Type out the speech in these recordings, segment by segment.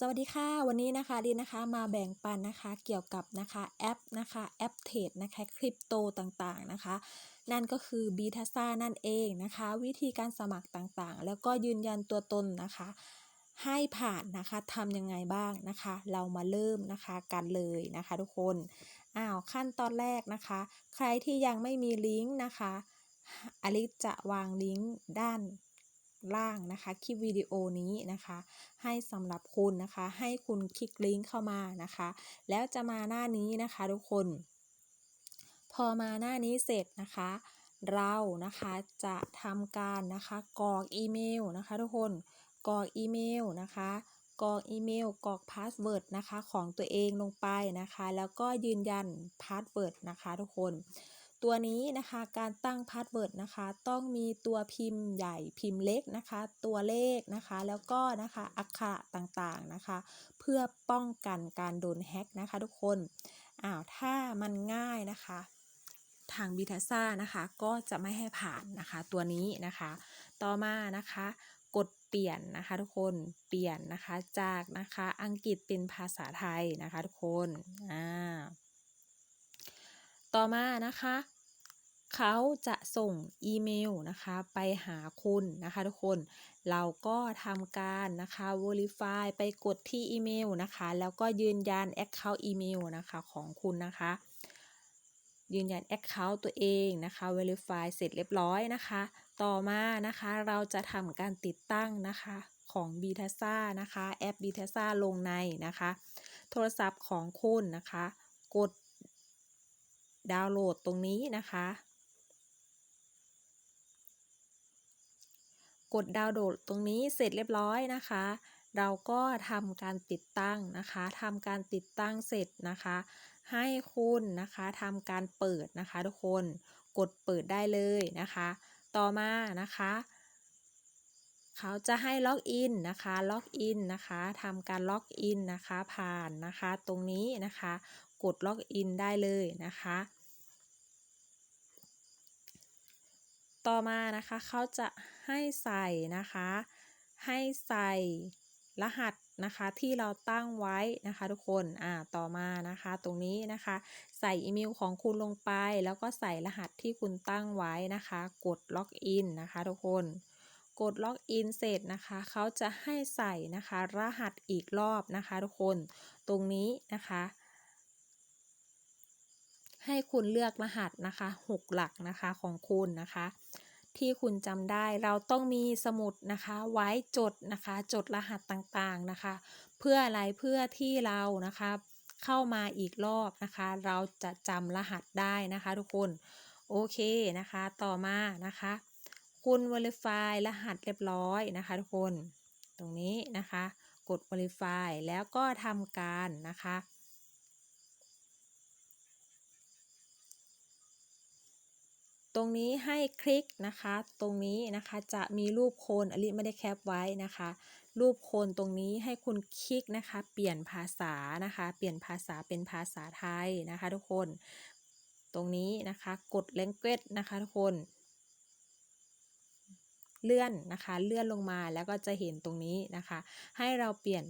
สวัสดีค่ะ วันนี้นะคะดีนนะคะมาแบ่งปันนะคะเกี่ยวกับนะคะแอปนะคะแอปเทรดนะคะคริปโตต่างๆนะคะ นั่นก็คือบีทัซ่านั่นเองนะคะ วิธีการสมัครต่างๆ แล้วก็ยืนยันตัวตนนะคะ ให้ผ่านนะคะทำยังไงบ้างนะคะ เรามาเริ่มนะคะกันเลยนะคะ ทุกคนอ้าวขั้นตอนแรกนะคะ ใครที่ยังไม่มีลิงก์นะคะอลิจะวางลิงก์ด้าน ล่างนะคะคลิปวิดีโอนี้นะคะ ให้สำหรับคุณนะคะ ให้คุณคลิกลิงก์เข้ามานะคะ แล้วจะมาหน้านี้นะคะทุกคน พอมาหน้านี้เสร็จนะคะ เรานะคะจะทำการนะคะกรอกอีเมลนะคะ ทุกคนกรอกอีเมลนะคะกรอกอีเมลกรอกพาสเวิร์ดนะคะของตัวเองลงไปนะคะ แล้วก็ยืนยันพาสเวิร์ดนะคะทุกคน ตัวนี้นะคะการตั้งพาสเวิร์ดนะคะ ต้องมีตัวพิมพ์ใหญ่พิมพ์เล็กนะคะ ตัวเลขนะคะ แล้วก็นะคะอักขระต่างๆนะคะ เพื่อป้องกันการโดนแฮ็กนะคะ ทุกคนอ้าวถ้ามันง่ายนะคะ ทางบิทัซ่านะคะก็จะไม่ให้ผ่านนะคะ ตัวนี้นะคะ ต่อมานะคะกดเปลี่ยนนะคะทุกคนเปลี่ยนนะคะจากนะคะอังกฤษเป็นภาษาไทยนะคะ ทุกคนอ่า ต่อมานะคะ เขาจะส่งอีเมลนะคะไปหาคุณนะคะทุกคน เราก็ทำการนะคะ verify ไปกดที่อีเมลนะคะ แล้วก็ยืนยัน account อีเมลนะคะของคุณนะคะ ยืนยัน account ตัวเองนะคะ verify เสร็จเรียบร้อยนะคะ ต่อมานะคะเราจะทำการติดตั้งนะคะของ b t a s a นะคะ แอป b t a s a ลงในนะคะ โทรศัพท์ของคุณนะคะ กด ดาวน์โหลดตรงนี้นะคะ กดดาวน์โหลดตรงนี้เสร็จเรียบร้อยนะคะ เราก็ทำการติดตั้งนะคะทำการติดตั้งเสร็จนะคะ ให้คุณนะคะทำการเปิดนะคะทุกคนกดเปิดได้เลยนะคะ ต่อมานะคะเขาจะให้ล็อกอินนะคะ ล็อกอินนะคะทำการล็อกอินนะคะ ผ่านนะคะ ตรงนี้นะคะ กดล็อกอินได้เลยนะคะ ต่อมานะคะ เขาจะให้ใส่นะคะ ให้ใส่รหัสนะคะที่เราตั้งไว้นะคะ ทุกคน อ่า ต่อมานะคะ ตรงนี้นะคะ ใส่อีเมลของคุณลงไป แล้วก็ใส่รหัสที่คุณตั้งไว้นะคะ กดล็อกอินนะคะ ทุกคน กดล็อกอินเสร็จนะคะ เขาจะให้ใส่นะคะ รหัสอีกรอบนะคะ ทุกคน ตรงนี้นะคะ ให้คุณเลือกรหัสนะคะ 6 หลักนะคะของคุณนะคะ ที่คุณจำได้ เราต้องมีสมุดนะคะ ไว้จดนะคะ จดรหัสต่างๆนะคะ เพื่ออะไรเพื่อที่เรานะคะ เข้ามาอีกรอบนะคะ เราจะจำรหัสได้นะคะทุกคนโอเคนะคะ ต่อมานะคะ คุณ verify รหัสเรียบร้อยนะคะ ทุกคน ตรงนี้นะคะ กด verify แล้วก็ทำการนะคะ ตรงนี้ให้คลิกนะคะ ตรงนี้นะคะจะมีรูปโคนอลิไม่ได้แคปไว้นะคะ รูปโคนตรงนี้ให้คุณคลิกนะคะ เปลี่ยนภาษานะคะ เปลี่ยนภาษาเป็นภาษาไทยนะคะ ทุกคน ตรงนี้นะคะกด language นะคะทุกคน เลื่อนนะคะ เลื่อนลงมาแล้วก็จะเห็นตรงนี้นะคะ ให้เราเปลี่ยน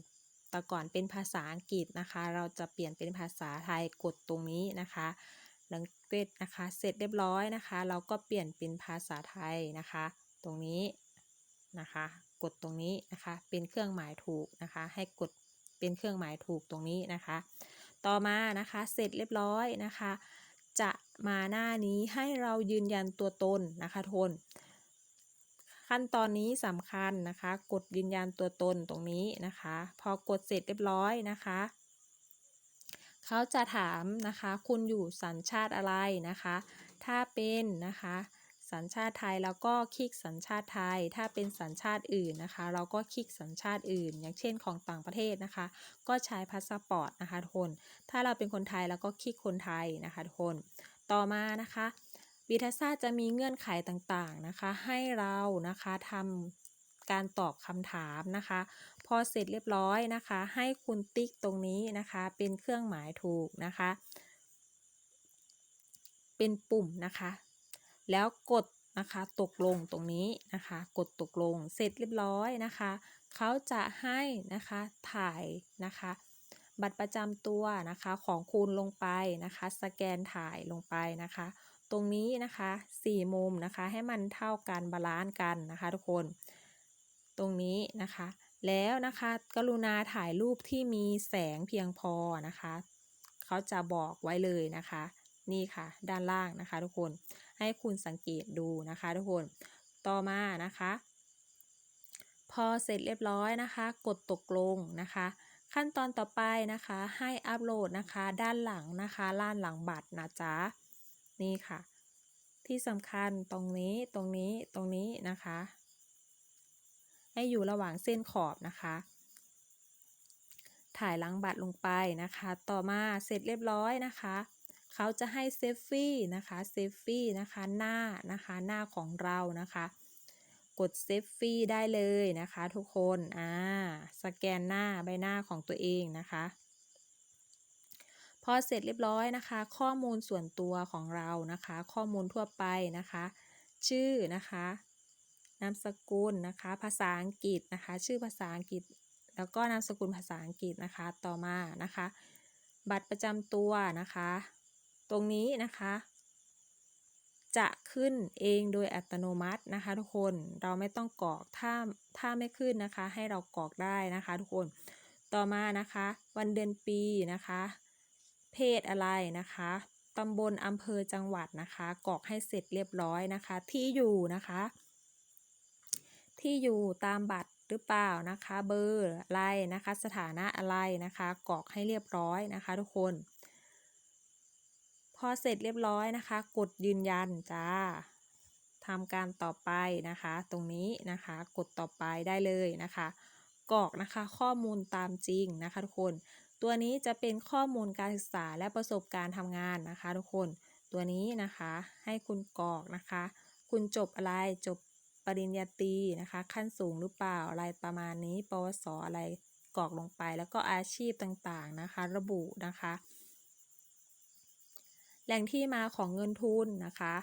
แต่ก่อนเป็นภาษาอังกฤษนะคะ เราจะเปลี่ยนเป็นภาษาไทยกดตรงนี้นะคะ ลังเกตนะคะ เสร็จเรียบร้อยนะคะ เราก็เปลี่ยนเป็นภาษาไทยนะคะ ตรงนี้นะคะ กดตรงนี้นะคะ เป็นเครื่องหมายถูกนะคะ ให้กดเป็นเครื่องหมายถูกตรงนี้นะคะ ต่อมานะคะเสร็จเรียบร้อยนะคะ จะมาหน้านี้ให้เรายืนยันตัวตนนะคะทนขั้นตอนนี้สำคัญนะคะ กดยืนยันตัวตนตรงนี้นะคะ พอกดเสร็จเรียบร้อยนะคะ เขาจะถามนะคะ คุณอยู่สัญชาติอะไรนะคะ ถ้าเป็นนะคะ สัญชาติไทยแล้วก็คลิกสัญชาติไทย ถ้าเป็นสัญชาติอื่นนะคะ เราก็คลิกสัญชาติอื่น อย่างเช่นของต่างประเทศนะคะ ก็ใช้พาสปอร์ตนะคะทุกคน ถ้าเราเป็นคนไทยแล้วก็คลิกคนไทยนะคะทุกคน ต่อมานะคะบีทัสซาจะมีเงื่อนไขต่างๆนะคะ ให้เรานะคะทำการตอบคำถามนะคะ พอเสร็จเรียบร้อยนะคะ ให้คุณติ๊กตรงนี้นะคะ เป็นเครื่องหมายถูกนะคะ เป็นปุ่มนะคะ แล้วกดนะคะตกลงตรงนี้นะคะ กดตกลงเสร็จเรียบร้อยนะคะเขาจะให้นะคะถ่ายนะคะ บัตรประจำตัวนะคะของคุณลงไปนะคะ สแกนถ่ายลงไปนะคะ ตรงนี้นะคะ4มุมนะคะให้มันเท่ากันบาลานซ์กันนะคะ ทุกคน ตรงนี้นะคะ แล้วนะคะ กรุณาถ่ายรูปที่มีแสงเพียงพอนะคะ เขาจะบอกไว้เลยนะคะ นี่ค่ะ ด้านล่างนะคะ ทุกคน ให้คุณสังเกตดูนะคะ ทุกคน ต่อมานะคะ พอเสร็จเรียบร้อยนะคะ กดตกลงนะคะ ขั้นตอนต่อไปนะคะ ให้อัปโหลดนะคะ ด้านหลังนะคะล้านหลังบัตรนะจ๊ะ นี่ค่ะ ที่สำคัญตรงนี้ ตรงนี้ ตรงนี้นะคะ ให้อยู่ระหว่างเส้นขอบนะคะ ถ่ายหลังบัตรลงไปนะคะ ต่อมาเสร็จเรียบร้อยนะคะ เขาจะให้เซฟฟี่นะคะเซฟฟี่นะคะหน้านะคะหน้าของเรานะคะกดเซฟฟี่ได้เลยนะคะทุกคน อ่า สแกนหน้าใบหน้าของตัวเองนะคะ พอเสร็จเรียบร้อยนะคะ ข้อมูลส่วนตัวของเรานะคะ ข้อมูลทั่วไปนะคะ ชื่อนะคะ นามสกุลนะคะ ภาษาอังกฤษนะคะ ชื่อภาษาอังกฤษ แล้วก็นามสกุลภาษาอังกฤษนะคะ ต่อมานะคะ บัตรประจำตัวนะคะ ตรงนี้นะคะ จะขึ้นเองโดยอัตโนมัตินะคะ ทุกคน เราไม่ต้องกรอก ถ้า ถ้าไม่ขึ้นนะคะ ให้เรากรอกได้นะคะ ทุกคน ต่อมานะคะ วันเดือนปีนะคะ เพศอะไรนะคะตำบลอำเภอจังหวัดนะคะกรอกให้เสร็จเรียบร้อยนะคะ ที่อยู่นะคะ ที่อยู่ตามบัตรหรือเปล่านะคะ เบอร์อะไรนะคะ สถานะอะไรนะคะ กรอกให้เรียบร้อยนะคะ ทุกคน พอเสร็จเรียบร้อยนะคะ กดยืนยันจ้าทำการต่อไปนะคะ ตรงนี้นะคะ กดต่อไปได้เลยนะคะ กรอกนะคะข้อมูลตามจริงนะคะทุกคน ตัวนี้จะเป็นข้อมูลการศึกษาและประสบการณ์ทำงานนะคะ ทุกคน ตัวนี้นะคะให้คุณกรอกนะคะ คุณจบอะไรจบ ปริญญาตรีนะคะ ขั้นสูงหรือเปล่าอะไรประมาณนี้ ปวสอะไรกรอกลงไป แล้วก็อาชีพต่างๆนะคะ ระบุนะคะ แหล่งที่มาของเงินทุนนะคะ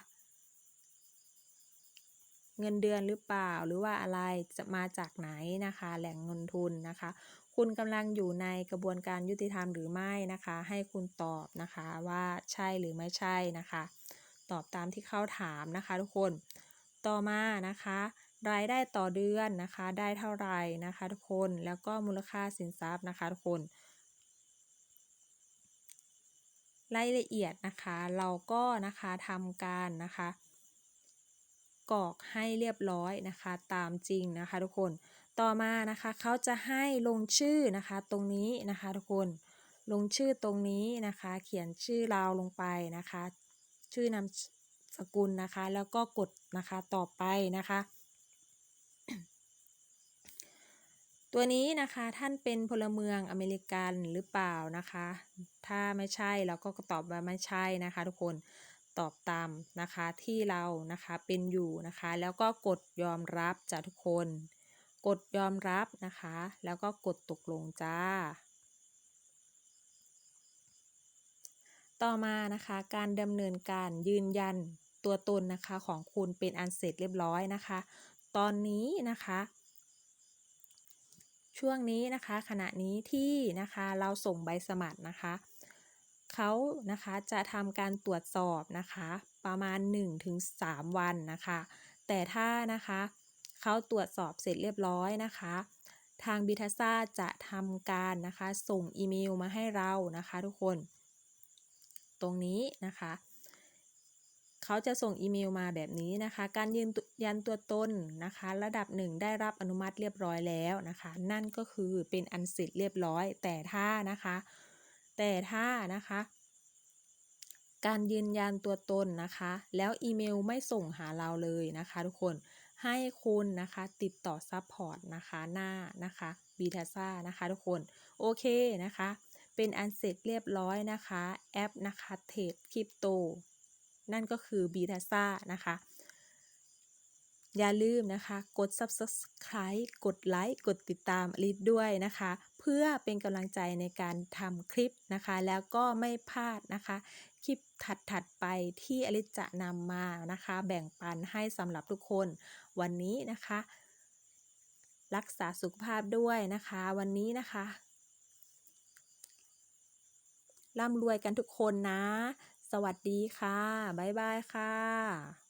เงินเดือนหรือเปล่าหรือว่าอะไรจะมาจากไหนนะคะ แหล่งเงินทุนนะคะ คุณกำลังอยู่ในกระบวนการยุติธรรมหรือไม่นะคะ ให้คุณตอบนะคะว่าใช่หรือไม่ใช่นะคะ ตอบตามที่เขาถามนะคะ ทุกคน ต่อมานะคะ รายได้ต่อเดือนนะคะ ได้เท่าไหร่นะคะทุกคน แล้วก็มูลค่าสินทรัพย์นะคะทุกคน รายละเอียดนะคะ เราก็นะคะทำการนะคะกรอกให้เรียบร้อยนะคะ ตามจริงนะคะทุกคน ต่อมานะคะเขาจะให้ลงชื่อนะคะตรงนี้นะคะทุกคนลงชื่อตรงนี้นะคะ เขียนชื่อเราลงไปนะคะ ชื่อนาม สกุลนะคะ แล้วก็กดนะคะต่อไปนะคะ ตัวนี้นะคะท่านเป็นพลเมืองอเมริกันหรือเปล่านะคะ ถ้าไม่ใช่เราก็ตอบว่าไม่ใช่นะคะ ทุกคนตอบตามนะคะที่เรานะคะเป็นอยู่นะคะ แล้วก็กดยอมรับจากทุกคน กดยอมรับนะคะ แล้วก็กดตกลงจ้า ต่อมานะคะการดำเนินการยืนยัน ตัวตนนะคะของคุณเป็นอันเสร็จเรียบร้อยนะคะ ตอนนี้นะคะ ช่วงนี้นะคะ ขณะนี้ที่นะคะเราส่งใบสมัครนะคะเขานะคะจะทำการตรวจสอบนะคะ ประมาณ 1-3 วันนะคะ แต่ถ้านะคะเขาตรวจสอบเสร็จเรียบร้อยนะคะ ทางบิทัซ่าจะทำการนะคะ ส่งอีเมลมาให้เรานะคะ ทุกคน ตรงนี้นะคะ เขาจะส่งอีเมลมาแบบนี้นะคะ การยืนยันตัวตนนะคะ ระดับหนึ่งได้รับอนุมัติเรียบร้อยแล้วนะคะ นั่นก็คือเป็นอันเสร็จเรียบร้อย แต่ถ้านะคะ แต่ถ้านะคะ การยืนยันตัวตนนะคะ แล้วอีเมลไม่ส่งหาเราเลยนะคะ ทุกคนให้คุณนะคะติดต่อซัพพอร์ตนะคะหน้านะคะบีทาซ่านะคะ ทุกคนโอเคนะคะ เป็นอันเสร็จเรียบร้อยนะคะ แอปนะคะเทรดคริปโต นั่นก็คือบีทาซ่านะคะ อย่าลืมนะคะ กด subscribe กดไลค์กดติดตามลิดด้วยนะคะ เพื่อเป็นกำลังใจในการทำคลิปนะคะ แล้วก็ไม่พลาดนะคะ คลิปถัดๆไปที่อลิสจะนำมานะคะ แบ่งปันให้สำหรับทุกคนวันนี้นะคะ รักษาสุขภาพด้วยนะคะ วันนี้นะคะร่ำรวยกันทุกคนนะ สวัสดีค่ะ บ๊ายบายค่ะ